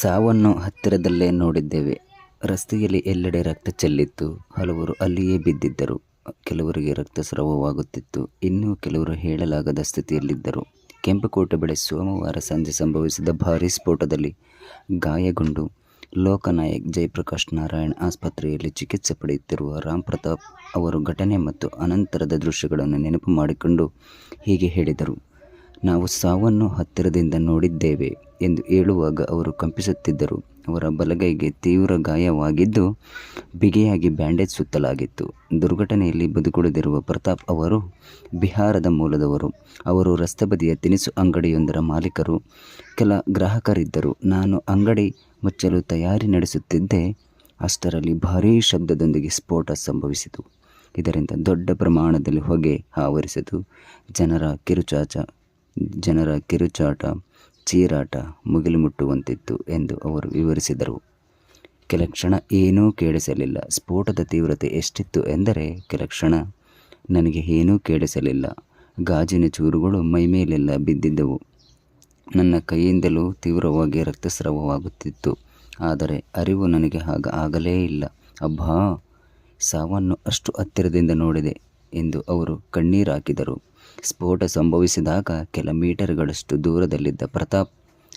ಸಾವನ್ನು ಹತ್ತಿರದಲ್ಲೇ ನೋಡಿದ್ದೇವೆ. ರಸ್ತೆಯಲ್ಲಿ ಎಲ್ಲೆಡೆ ರಕ್ತ ಚೆಲ್ಲಿತ್ತು. ಹಲವರು ಅಲ್ಲಿಯೇ ಬಿದ್ದಿದ್ದರು. ಕೆಲವರಿಗೆ ರಕ್ತಸ್ರಾವವಾಗುತ್ತಿತ್ತು ಇನ್ನೂ ಕೆಲವರು ಹೇಳಲಾಗದ ಸ್ಥಿತಿಯಲ್ಲಿದ್ದರು. ಕೆಂಪುಕೋಟೆ ಬಳಿ ಸೋಮವಾರ ಸಂಜೆ ಸಂಭವಿಸಿದ ಭಾರೀ ಸ್ಫೋಟದಲ್ಲಿ ಗಾಯಗೊಂಡು ಲೋಕನಾಯಕ್, ಜಯಪ್ರಕಾಶ್ ನಾರಾಯಣ್ ಆಸ್ಪತ್ರೆಯಲ್ಲಿ ಚಿಕಿತ್ಸೆ ಪಡೆಯುತ್ತಿರುವ ರಾಮ್ ಪ್ರತಾಪ್ ಅವರು ಘಟನೆ ಮತ್ತು ಅನಂತರದ ದೃಶ್ಯಗಳನ್ನು ನೆನಪು ಮಾಡಿಕೊಂಡು ಹೀಗೆ ಹೇಳಿದರು. ನಾವು ಸಾವನ್ನು ಹತ್ತಿರದಿಂದ ನೋಡಿದ್ದೇವೆ ಎಂದು ಹೇಳುವಾಗ ಅವರು ಕಂಪಿಸುತ್ತಿದ್ದರು. ಅವರ ಬಲಗೈಗೆ ತೀವ್ರ ಗಾಯವಾಗಿದ್ದು, ಬಿಗಿಯಾಗಿ ಬ್ಯಾಂಡೇಜ್ ಸುತ್ತಲಾಗಿತ್ತು. ದುರ್ಘಟನೆಯಲ್ಲಿ ಬದುಕುಳಿದಿರುವ ಪ್ರತಾಪ್ ಅವರು ಬಿಹಾರದ ಮೂಲದವರು. ಅವರು ರಸ್ತೆ ಬದಿಯ ತಿನಿಸು ಅಂಗಡಿಯೊಂದರ ಮಾಲೀಕರು. ಕೆಲ ಗ್ರಾಹಕರಿದ್ದರು. ನಾನು ಅಂಗಡಿ ಮುಚ್ಚಲು ತಯಾರಿ ನಡೆಸುತ್ತಿದ್ದೆ. ಅಷ್ಟರಲ್ಲಿ ಭಾರೀ ಶಬ್ದದೊಂದಿಗೆ ಸ್ಫೋಟ ಸಂಭವಿಸಿತು. ಇದರಿಂದ ದೊಡ್ಡ ಪ್ರಮಾಣದಲ್ಲಿ ಹೊಗೆ ಆವರಿಸಿತು ಜನರ ಕಿರುಚಾಚ ಜನರ ಕಿರುಚಾಟ, ಚೀರಾಟ ಮುಗಿಲು ಮುಟ್ಟುವಂತಿತ್ತು ಎಂದು ಅವರು ವಿವರಿಸಿದರು. ಕೆಲ ಕ್ಷಣ ಏನೂ ಕೇಳಿಸಲಿಲ್ಲ. ಸ್ಫೋಟದ ತೀವ್ರತೆ ಎಷ್ಟಿತ್ತು ಎಂದರೆ, ಕೆಲ ಕ್ಷಣ ನನಗೆ ಏನೂ ಕೇಳಿಸಲಿಲ್ಲ. ಗಾಜಿನ ಚೂರುಗಳು ಮೈಮೇಲೆಲ್ಲ ಬಿದ್ದಿದ್ದವು. ನನ್ನ ಕೈಯಿಂದಲೂ ತೀವ್ರವಾಗಿ ರಕ್ತಸ್ರಾವವಾಗುತ್ತಿತ್ತು. ಆದರೆ ಅರಿವು ನನಗೆ ಆಗ ಆಗಲೇ ಇಲ್ಲ. ಅಬ್ಬಾ! ಸಾವನ್ನು ಅಷ್ಟು ಹತ್ತಿರದಿಂದ ನೋಡಿದೆ. ಎಂದು ಅವರು ಕಣ್ಣೀರಾಕಿದರು ಸ್ಫೋಟ ಸಂಭವಿಸಿದಾಗ ಕೆಲ ಮೀಟರ್ಗಳಷ್ಟು ದೂರದಲ್ಲಿದ್ದ ಪ್ರತಾಪ್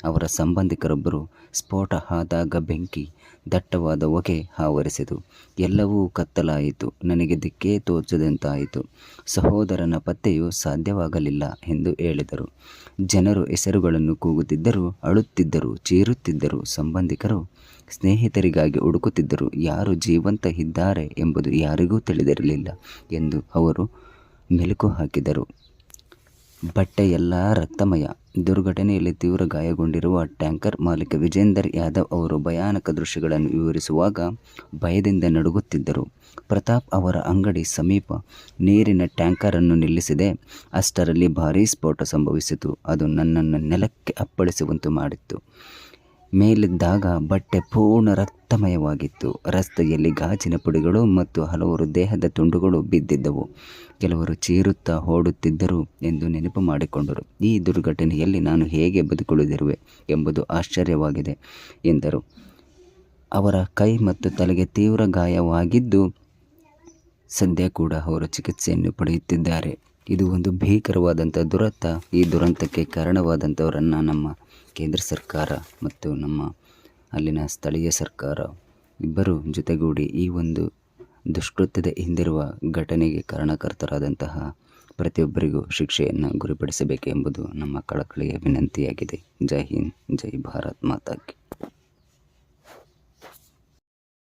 ಅವರ ಸಂಬಂಧಿಕರೊಬ್ಬರು ಸ್ಫೋಟ ಆದಾಗ ಬೆಂಕಿ ದಟ್ಟವಾದ ಹೊಗೆ ಆವರಿಸಿತು ಎಲ್ಲವೂ ಕತ್ತಲಾಯಿತು. ನನಗೆ ದಿಕ್ಕೇ ತೋಚದಂತಾಯಿತು. ಸಹೋದರನ ಪತ್ತೆಯು ಸಾಧ್ಯವಾಗಲಿಲ್ಲ ಎಂದು ಹೇಳಿದರು. ಜನರು ಹೆಸರುಗಳನ್ನು ಕೂಗುತ್ತಿದ್ದರು, ಅಳುತ್ತಿದ್ದರು, ಚೀರುತ್ತಿದ್ದರು. ಸಂಬಂಧಿಕರು ಸ್ನೇಹಿತರಿಗಾಗಿ ಹುಡುಕುತ್ತಿದ್ದರು. ಯಾರು ಜೀವಂತ ಇದ್ದಾರೆ ಎಂಬುದು ಯಾರಿಗೂ ತಿಳಿದಿರಲಿಲ್ಲ ಎಂದು ಅವರು ಮೆಲುಕು ಹಾಕಿದರು. ಬಟ್ಟೆಯೆಲ್ಲ ರಕ್ತಮಯ. ದುರ್ಘಟನೆಯಲ್ಲಿ ತೀವ್ರ ಗಾಯಗೊಂಡಿರುವ ಟ್ಯಾಂಕರ್ ಮಾಲೀಕ ವಿಜೇಂದರ್ ಯಾದವ್ ಅವರು ಭಯಾನಕ ದೃಶ್ಯಗಳನ್ನು ವಿವರಿಸುವಾಗ ಭಯದಿಂದ ನಡುಗುತ್ತಿದ್ದರು. ಪ್ರತಾಪ್ ಅವರ ಅಂಗಡಿ ಸಮೀಪ ನೀರಿನ ಟ್ಯಾಂಕರನ್ನು ನಿಲ್ಲಿಸಿದೆ. ಅಷ್ಟರಲ್ಲಿ ಭಾರೀ ಸ್ಫೋಟ ಸಂಭವಿಸಿತು. ಅದು ನನ್ನನ್ನು ನೆಲಕ್ಕೆ ಅಪ್ಪಳಿಸುವಂತೆ ಮಾಡಿತ್ತು. ಮೇಲಿದ್ದಾಗ ಬಟ್ಟೆ ಪೂರ್ಣ ರಕ್ತಮಯವಾಗಿತ್ತು. ರಸ್ತೆಯಲ್ಲಿ ಗಾಜಿನ ಪುಡಿಗಳು ಮತ್ತು ಹಲವರು ದೇಹದ ತುಂಡುಗಳು ಬಿದ್ದಿದ್ದವು. ಕೆಲವರು ಚೀರುತ್ತಾ ಓಡುತ್ತಿದ್ದರು ಎಂದು ನೆನಪು ಮಾಡಿಕೊಂಡರು. ಈ ದುರ್ಘಟನೆಯಲ್ಲಿ ನಾನು ಹೇಗೆ ಬದುಕುಳಿದಿರುವೆ ಎಂಬುದು ಆಶ್ಚರ್ಯವಾಗಿದೆ ಎಂದರು. ಅವರ ಕೈ ಮತ್ತು ತಲೆಗೆ ತೀವ್ರ ಗಾಯವಾಗಿದ್ದು ಸದ್ಯ ಕೂಡ ಅವರು ಚಿಕಿತ್ಸೆಯನ್ನು ಪಡೆಯುತ್ತಿದ್ದಾರೆ. ಇದು ಒಂದು ಭೀಕರವಾದಂಥ ದುರಂತ. ಈ ದುರಂತಕ್ಕೆ ಕಾರಣವಾದಂಥವರನ್ನು ನಮ್ಮ ಕೇಂದ್ರ ಸರ್ಕಾರ ಮತ್ತು ನಮ್ಮ ಅಲ್ಲಿನ ಸ್ಥಳೀಯ ಸರ್ಕಾರ ಇಬ್ಬರು ಜೊತೆಗೂಡಿ ಈ ಒಂದು ದುಷ್ಕೃತ್ಯದ ಹಿಂದಿರುವ ಘಟನೆಗೆ ಕಾರಣಕರ್ತರಾದಂತಹ ಪ್ರತಿಯೊಬ್ಬರಿಗೂ ಶಿಕ್ಷೆಯನ್ನು ಗುರಿಪಡಿಸಬೇಕೆಂಬುದು ನಮ್ಮ ಕಳಕಳಿಯ ವಿನಂತಿಯಾಗಿದೆ. ಜೈ ಹಿಂದ್, ಜೈ ಭಾರತ್, ಮಾತಾಕಿ.